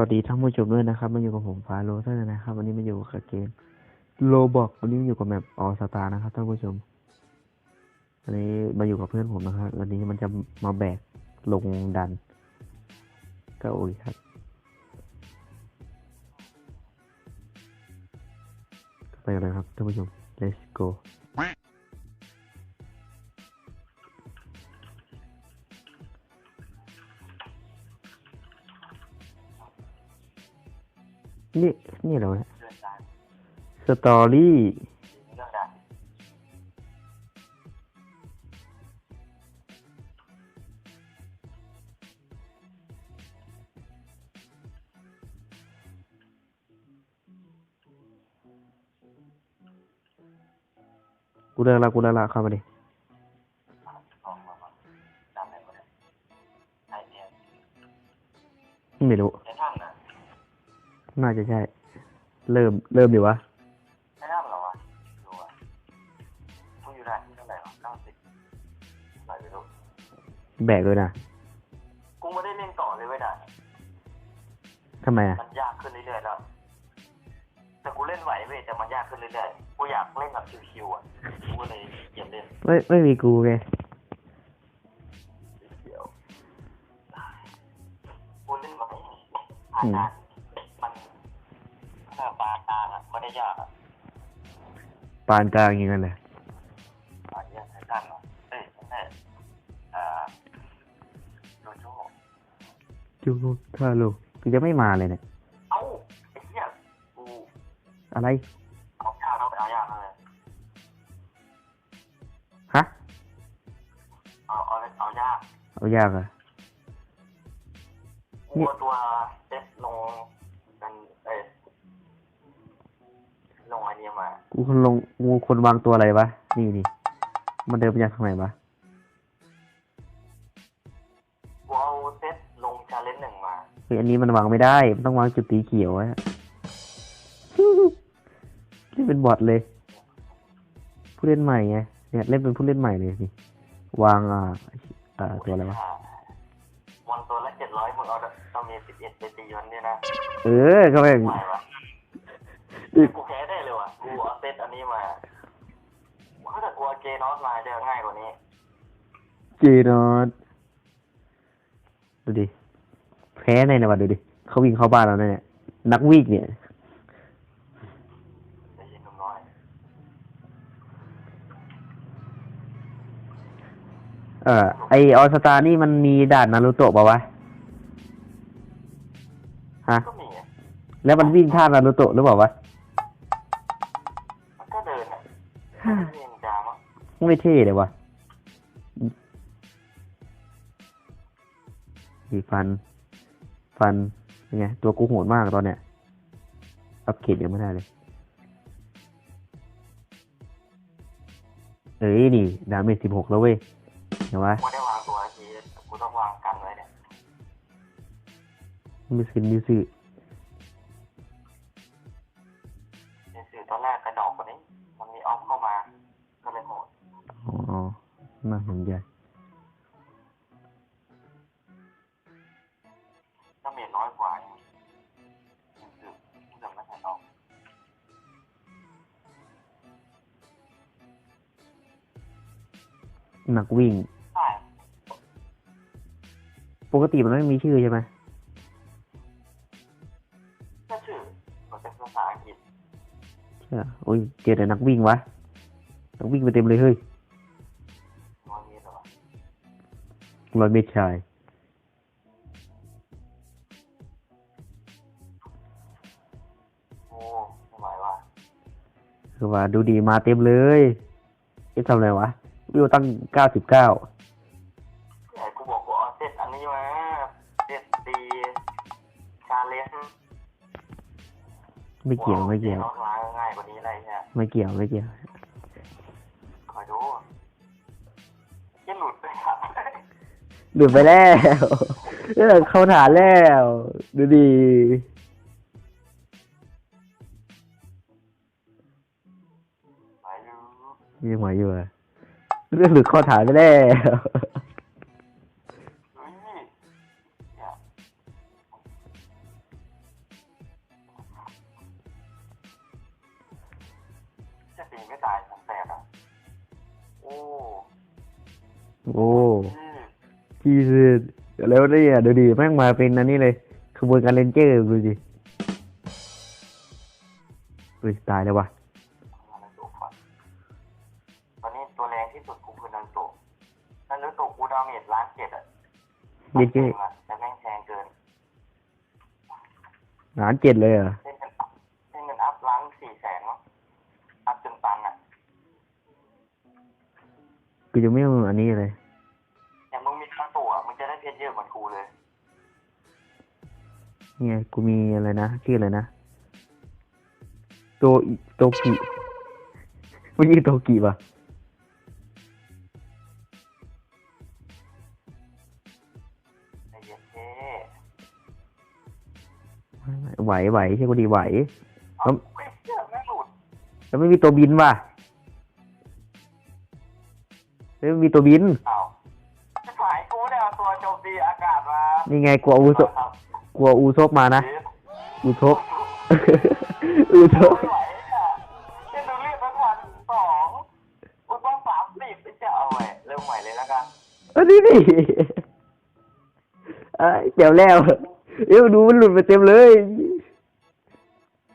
วัสดีท่านผู้ชมด้วยนะครับมาอยู่กับผมฟาโรเซอร์นะครับ วันนี้มาอยู่กับเกมโลบอกวันนี้มาอยู่กับแมปออสตานะครับท่านผู้ชมวันนี้มาอยู่กับเพื่อนผมนะครับวันนี้มันจะมาแบกลงดัน ก็โอ้ยครับไปกันเลยครับท่านผู้ชม let's go นี่นี่เหรอเนี่ยสตอรี่เรื่องดังกูเลิกละกูเลิกละเข้ามาดิได้ไหมไอเดียไม่รู้ น่าจะใช่ เริ่ม เริ่มดีวะในถ้ำเหรอวะดูวะมึงอยู่ไหนที่เท่าไหร่วะเก้าสิบไหนไม่รู้แบกเลยนะ กูไม่ได้เล่นต่อเลยเว้ยด่าทำไมอะ มันยากขึ้นเรื่อยๆแล้ว แต่กูเล่นไหวเว้ยแต่มันยากขึ้นเรื่อยๆ กูอยากเล่นแบบชิวๆอะ กูก็เลยเหยียบเล่นไม่ ไม่มีกูไง เดี๋ยวกูเล่นไหวผ่านด่านมัน ขนาดปลาตาอะไม่ได้ยากอะปานกลางอย่างนั้นเลยอันนี้ไททันเหรอเอ้ยไม่ใช่อ่าโจโจ้จูท่าโลกูจะไม่มาเลยเนี่ย เอ้าไอ้เหี้ยกูอะไร เอาชาเราไปเอายากเลยฮะ เอาเอาเอายากเอายากอะกูเอาตัว อันนี้มากูคนลงงูคนวางตัวอะไรวะ นี่นี่ มันเดินไปจากทางไหนวะ กูเอาเซ็ตลงชาเลนจ์หนึ่งมาเฮ้ยอันนี้มันวางไม่ได้ มันต้องวางจุดสีเขียวไว้อะนี่เป็นบอทเลย ผู้เล่นใหม่ไง เนี่ยเล่นเป็นผู้เล่นใหม่เลยสิ วางอ่าอ่าตัวอะไรวะวันตัวละเจ็ดร้อยมึงเอาต้องมีสิบเอ็ดไปตีมันเนี่ยนะ เออก็แม่งไหวปะกูแพ้ได้เลยว่ะ กูเอาเซตอันนี้มาถ้าเกิดกูเอาเจนอสมาจะง่ายกว่านี้ เจนอตดูดิ แพ้ในนะวะดูดิ เขาวิ่งเข้าบ้านเราเนี่ยนักวิ่งเนี่ยใจเย็นหนุ่มน้อยเออไอออสตานี่มันมีด่านนารูโตะปะวะ ฮะก็มีอะแล้วมันวิ่งท่านารูโตะหรือเปล่าวะ ไม่เท่เลยวะดีฟัน ฟันเป็นไง ตัวกูโหดมากตอนเนี้ย อัพเกรดยังไม่ได้เลย เอ้ยนี่ ดาเมจสิบหกแล้วเว้ยเห็นไหมกูไม่ได้วางตัวทีกูต้องวางกันไว้เนี่ยมิสินมิสิในสื่อตอนแรก น่าสนใจก็เมียน้อยกว่าเองในสื่อที่จะไม่ใช่ออกหนักวิ่ง ใช่ปกติมันไม่มีชื่อใช่ไหมก็ชื่อมันเป็นภาษาอังกฤษใช่โอ้ยเจอแต่นักวิ่งวะ นักวิ่งไปเต็มเลยเฮ้ย ร้อยเมตรชาย โอ้ไม่ไหวว่ะคือว่าดูดีมาเต็มเลยเอ๊ะทำอะไรวะวิวตั้งเก้าสิบเก้าไอ้กูบอกกูเอาเซตอันนี้มาเซตตีชาเลนจ์ไม่เกี่ยวไม่เกี่ยวน้องล้างง่ายกว่านี้อะไรเนี่ย ไม่เกี่ยวไม่เกี่ยว ดูดไปแล้วเออเข้าฐานแล้ว ดูดียังไหวอยู่อะเรื่องหลุดข้อฐานไปแล้วจะตีไม่ตายผมแตกอะโอ้ โอ้ อืมพี่สุดแล้วเนี่ยดูดิแม่งมาเป็นอันนี้เลยขบวนการเลนเจอร์ดูดิเฮ้ยตายแล้ววะนารูโตะฟันตอนนี้ตัวแรงที่สุดกูคือนารูโตะนารูโตะกูดาเมจล้านเจ็ดอะเลนเจอร์แต่แม่งแพงเกินหารเจ็ดเลยเหรอเล่นกันอัพเล่นกันอัพล้านสี่แสนมั้งอัพจนตันอะกูจะไม่เอาอันนี้เลย เนี่ยกูมีอะไรนะชื่ออะไรนะโตโตกิไม่ใช่โตกิป่ะไอ้เหี้ยเท่ไหวไหวใช่กูดีไหวแลุดแล้วไม่มีตัวบินว่ะไม่มีตัวบินอ้าวจะขายกูเนี่ยเอาตัวโจมตีอา กาศมานี่ไงกลัวอูโซครับกลัวอูซบมานะเฮ้ยอูซบ อูซบไม่ไหวอะเล่นดูเรียกไปพันสองกูต้องสามสิบไปจะเอาไว้เริ่มใหม่เลยแล้วกันอันนี้ดิเอ้ยเดี๋ยวแล้วเอ้ยดูมันหลุดไปเต็มเลย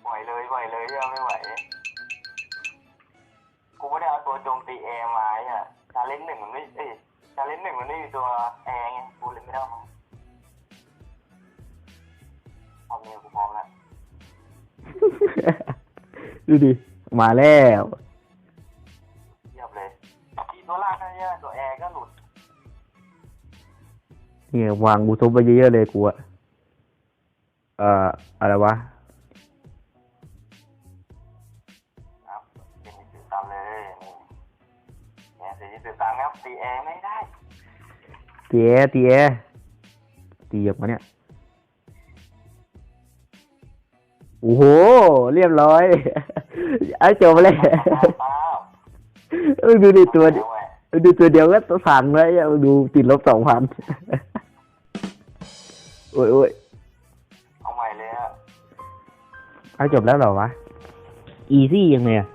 ไหวเลยไหวเลยเหี้ยังไม่ไหว กูไม่ได้เอาตัวโจมตีแอร์มาอะชาเลนจ์หนึ่งมันไม่เอ้ยชาเลนจ์หนึ่งมันไม่มีตัว เอาเมียกูพร้อมแล้วดูดิ มาแล้วเยียบเลยอีตัวล่างนั่นเนี่ยตัวแอร์ก็หลุดเนี่ยวางอูซบไปเยอะๆเลยกูอะเอ่อ อะไรวะครับเป็นสื่อตามเลยนี่เนี่ยสื่อสื่อตามครับตีแอร์ไม่ได้ตีแอตีแอตีออกมาเนี่ย โอ้โห เรียบร้อยไอ้จบเลยอ้าวเออดูดิตัวเอาไว้ดูตัวเดียวก็ตัวสั่งเลยอะดูติดลบสองพันโอ้ยโอ้ยเอาใหม่เลยอะเอาจบแล้วเหรอวะ อีซี่ยังไงอะ